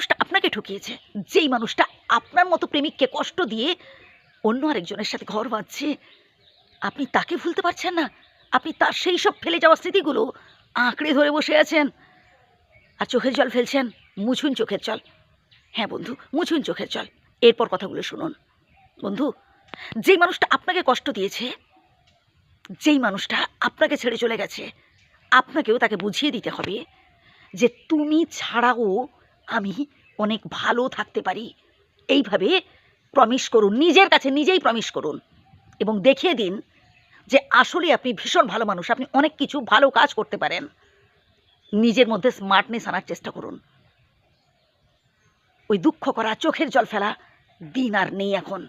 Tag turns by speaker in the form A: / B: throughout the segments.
A: মানুষটা আপনাকে ঠকিয়েছে, যেই মানুষটা আপনার মতো প্রেমিককে কষ্ট দিয়ে অন্য আরেকজনের সাথে ঘর বাঁধছে, আপনি তাকে ভুলতে পারছেন না? আপনি তার সেই সব ফেলে যাওয়া স্মৃতিগুলো আঁকড়ে ধরে বসে আছেন। আর চোখের জল ফেলছেন? মুছুন চোখের জল। হ্যাঁ বন্ধু, মুছুন চোখের জল। এরপর কথাগুলো শুনুন। বন্ধু, যেই মানুষটা আপনাকে কষ্ট দিয়েছে, যেই মানুষটা আপনাকে ছেড়ে চলে গেছে, আপনাকেও তাকে বুঝিয়ে দিতে হবে যে তুমি ছাড়াও আমি অনেক ভালো থাকতে পারি। এইভাবে প্রমিস করুন, নিজের কাছে নিজেই প্রমিস করুন এবং দেখিয়ে দিন যে আসলে আপনি ভীষণ ভালো মানুষ, আপনি অনেক কিছু ভালো কাজ করতে পারেন। নিজের মধ্যে স্মার্টনেস আনার চেষ্টা করুন। ওই দুঃখ করা, চোখের জল ফেলা দিন আর নেই এখন।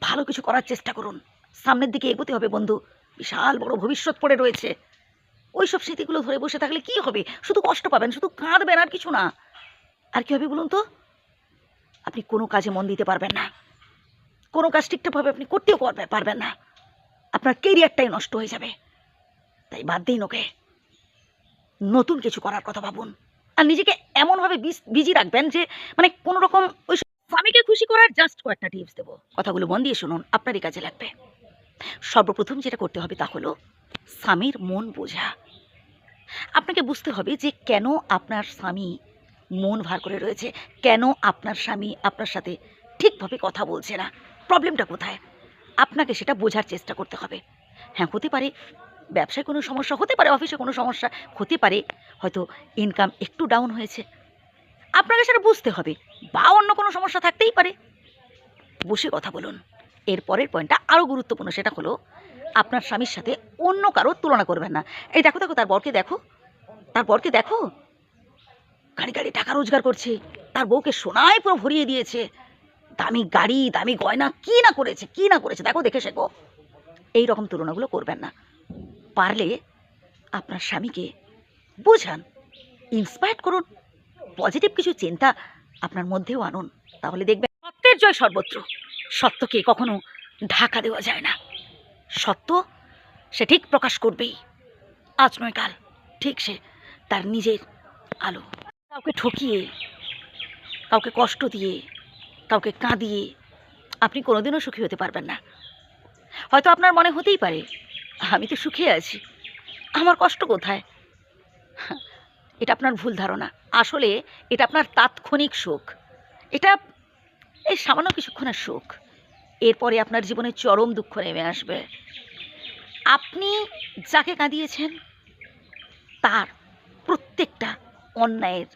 A: ভালো কিছু করার চেষ্টা করুন। সামনের দিকে এগোতে হবে বন্ধু। বিশাল বড় ভবিষ্যৎ পড়ে রয়েছে। ওই সব স্মৃতিগুলো ধরে বসে থাকলে কি হবে? শুধু কষ্ট পাবেন, শুধু কাঁদবেন আর কিছু না। আর কি হবে বলুন তো? আপনি কোনো কাজে মন দিতে পারবেন না। কোনো কাজ ঠিকঠাকভাবে আপনি করতেও পারবে- পারবেন না। আপনার কেরিয়ারটাই নষ্ট হয়ে যাবে। তাই বাদ দিন ওকে। নতুন কিছু করার কথা ভাবুন। আর নিজেকে এমনভাবে বিজি রাখবেন যে মানে কোনো রকম ওই স্বামীকে খুশি করার জাস্ট কয়েকটা টিপস দেবো। কথাগুলো মন দিয়ে শুনুন, আপনারই কাজে লাগবে। সর্বপ্রথম যেটা করতে হবে তা হলো, স্বামীর মন বোঝা। আপনাকে বুঝতে হবে যে কেন আপনার স্বামী মন ভার করে রয়েছে, কেন আপনার স্বামী আপনার সাথে ঠিকভাবে কথা বলছে না, প্রবলেমটা কোথায়? আপনাকে সেটা বোঝার চেষ্টা করতে হবে। হ্যাঁ হতে পারে ব্যবসায় কোনো সমস্যা, হতে পারে অফিসে কোনো সমস্যা, হতে পারে হয়তো ইনকাম একটু ডাউন হয়েছে। আপনাকে সেটা বুঝতে হবে, বা অন্য কোনো সমস্যা থাকতেই পারে। বসে কথা বলুন। এর পরের পয়েন্টটা আরও গুরুত্বপূর্ণ, সেটা হলো আপনার স্বামীর সাথে অন্য কারোর তুলনা করবেন না। এই দেখো দেখো, তার বরকে দেখো। তার বরকে দেখো। গাড়ি গাড়ি টাকা রোজগার করছে। তার বউকে সোনায় পুরো ভরিয়ে দিয়েছে। দামি গাড়ি, দামি গয়না কি না করেছে, কি না করেছে, দেখো, দেখে শেখো। এই রকম তুলনাগুলো করবেন না। পারলে আপনার স্বামীকে বোঝান ইন্সপায়ার করুন পজিটিভ কিছু চিন্তা আপনার মধ্যেও আনুন। তাহলে দেখবেন সত্যের জয় সর্বত্র। সত্যকে কখনো ঢাকা দেওয়া যায় না। সত্য সে ঠিক প্রকাশ করবেই। আজ নয় কাল, ঠিক সে তার নিজের আলো। কাউকে ঠকিয়ে, কাউকে কষ্ট দিয়ে, কাউকে কাঁদিয়ে আপনি কোনোদিনও সুখী হতে পারবেন না। হয়তো আপনার মনে হতেই পারে, আমি তো সুখে আছি। আমার কষ্ট কোথায়? এটা আপনার ভুল ধারণা। আসলে এটা আপনার তাৎক্ষণিক সুখ এটা এই সামান্য কিছুক্ষণের সুখ এরপরে আপনার জীবনে চরম দুঃখ নেমে আসবে। আপনি যাকে কাঁদিয়েছেন, তার প্রত্যেকটা অন্যায়ের